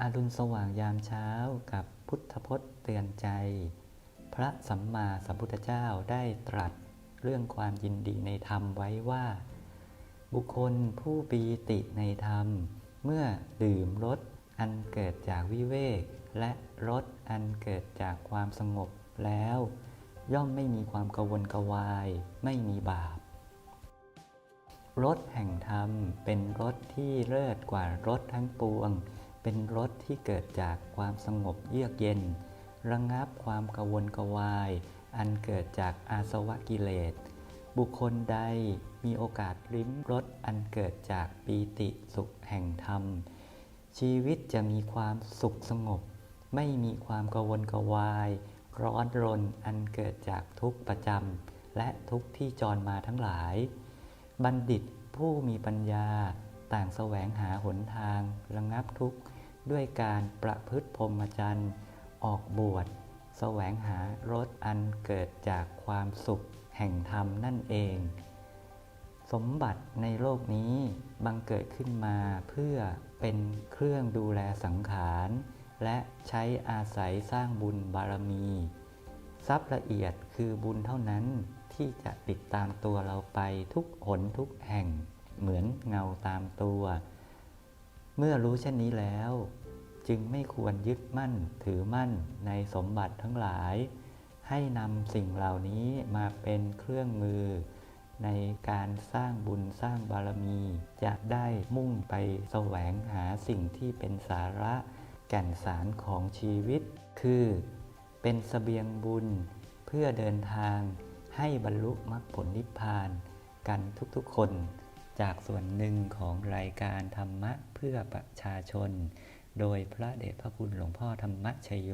อารุณสว่างยามเช้ากับพุทธพจน์เตือนใจ พระสัมมาสัมพุทธเจ้าได้ตรัสเรื่องความยินดีในธรรมไว้ว่า บุคคลผู้ปีติในธรรม เมื่อดื่มรสอันเกิดจากวิเวก และรสอันเกิดจากความสงบแล้ว ย่อมไม่มีความกวนกวาย ไม่มีบาปรถแห่งธรรมเป็นรถที่เลิศกว่ารถทั้งปวง เป็นรถที่เกิดจากความสงบเยือกเย็น ระงับความกวนกวาย อันเกิดจากอาสวะกิเลส บุคคลใดมีโอกาสลิ้มรสอันเกิดจากปีติสุขแห่งธรรม ชีวิตจะมีความสุขสงบ ไม่มีความกวนกวาย ร้อนรนอันเกิดจากทุกประจำและทุกที่จรมาทั้งหลาย บัณฑิตผู้มีปัญญาต่างแสวงหาหนทางระงับทุกข์ ด้วยการประพฤติพรหมจรรย์ ออกบวชแสวงหารสอันเกิดจากความสุขแห่งธรรมนั่นเอง สมบัติในโลกนี้บังเกิดขึ้นมาเพื่อเป็นเครื่องดูแลสังขาร และใช้อาศัยสร้างบุญบารมี ทรัพย์ละเอียดคือบุญเท่านั้นที่จะติดตามตัวเราไปทุกหนทุกแห่ง เหมือนเงาตามตัว เมื่อรู้เช่นนี้แล้ว จึงไม่ควรยึดมั่นถือมั่นในสมบัติทั้งหลาย ให้นำสิ่งเหล่านี้มาเป็นเครื่องมือ ในการสร้างบุญสร้างบารมี จะได้มุ่งไปแสวงหาสิ่งที่เป็นสาระแก่นสารของชีวิต คือเป็นสเสบียงบุญเพื่อเดินทางให้บรรลุมรรคผลนิพพานกันทุกๆคน จากส่วนหนึ่งของรายการธรรมะเพื่อประชาชน โดยพระเดชพระคุณหลวงพ่อธรรมชโย